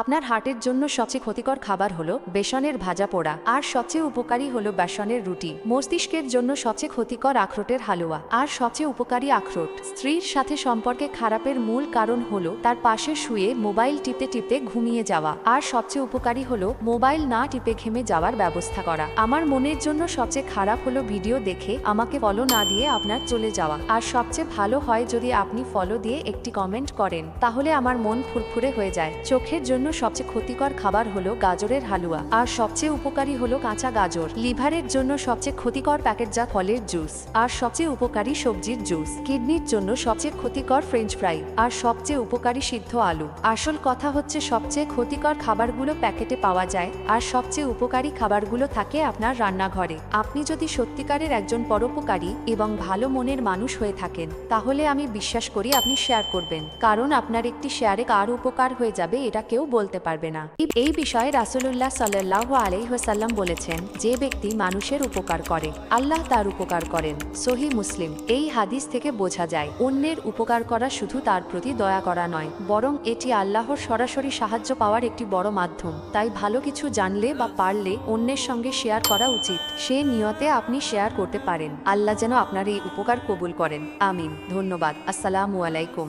আপনার হার্টের জন্য সবচেয়ে ক্ষতিকর খাবার হলো বেসনের ভাজা পোড়া, আর সবচেয়ে উপকারী হলো বেসনের রুটি। মস্তিষ্কের জন্য সবচেয়ে ক্ষতিকর আখরোটের হালুয়া, আর সবচেয়ে উপকারী আখরোট। স্ত্রীর সাথে সম্পর্কে খারাপের মূল কারণ হলো তার পাশে শুয়ে মোবাইল টিপতে টিপতে ঘুমিয়ে যাওয়া, আর সবচেয়ে উপকারী হলো মোবাইল না টিপে ঘেমে যাওয়ার ব্যবস্থা করা। আমার মনের জন্য সবচেয়ে খারাপ হলো ভিডিও দেখে আমাকে ফলো না দিয়ে আপনার চলে যাওয়া। আর সবচেয়ে ভালো হয় যদি আপনি ফলো দিয়ে একটি কমেন্ট করেন, তাহলে আমার মন ফুরফুরে হয়ে যায়। চোখের জন্য সবচেয়ে ক্ষতিকর খাবার হলো গাজরের হালুয়া। আর সবচেয়ে উপকারী হলো কাঁচা গাজর। লিভারের জন্য সবচেয়ে ক্ষতিকর প্যাকেটজাত ফলের জুস। আর সবচেয়ে উপকারী সবজির জুস। কিডনির জন্য সবচেয়ে ক্ষতিকর ফ্রেঞ্চ ফ্রাই। আর সবচেয়ে উপকারী সিদ্ধ আলু। আসল কথা হচ্ছে সবচেয়ে ক্ষতিকর খাবারগুলো প্যাকেটে পাওয়া যায়। আর সবচেয়ে উপকারী খাবারগুলো থাকে আপনার রান্নাঘরে। আপনি যদি সত্যিকারের একজন পরোপকারী এবং ভালো মনের মানুষ হয়ে থাকেন, তাহলে আমি বিশ্বাস করি আপনি শেয়ার করবেন। কারণ আপনার একটি শেয়ারে কার উপকার হয়ে যাবে এটা কেউ বলতে পারবে না। এই বিষয়ে রাসুলুল্লাহ সাল্লাহ আলাইহাল্লাম বলেছেন, যে ব্যক্তি মানুষের উপকার করে, আল্লাহ তার উপকার করেন। সহি মুসলিম, এই হাদিস থেকে বোঝা যায়, অন্যের উপকার করা শুধু তার প্রতি দয়া করা নয়, বরং এটি আল্লাহর সরাসরি সাহায্য পাওয়ার একটি বড় মাধ্যম। তাই ভালো কিছু জানলে বা পারলে অন্যের সঙ্গে শেয়ার করা উচিত। সে নিয়তে আপনি শেয়ার করতে পারেন। আল্লাহ যেন আপনার এই উপকার কবুল করেন। আমিন। ধন্যবাদ। আসসালামু আলাইকুম।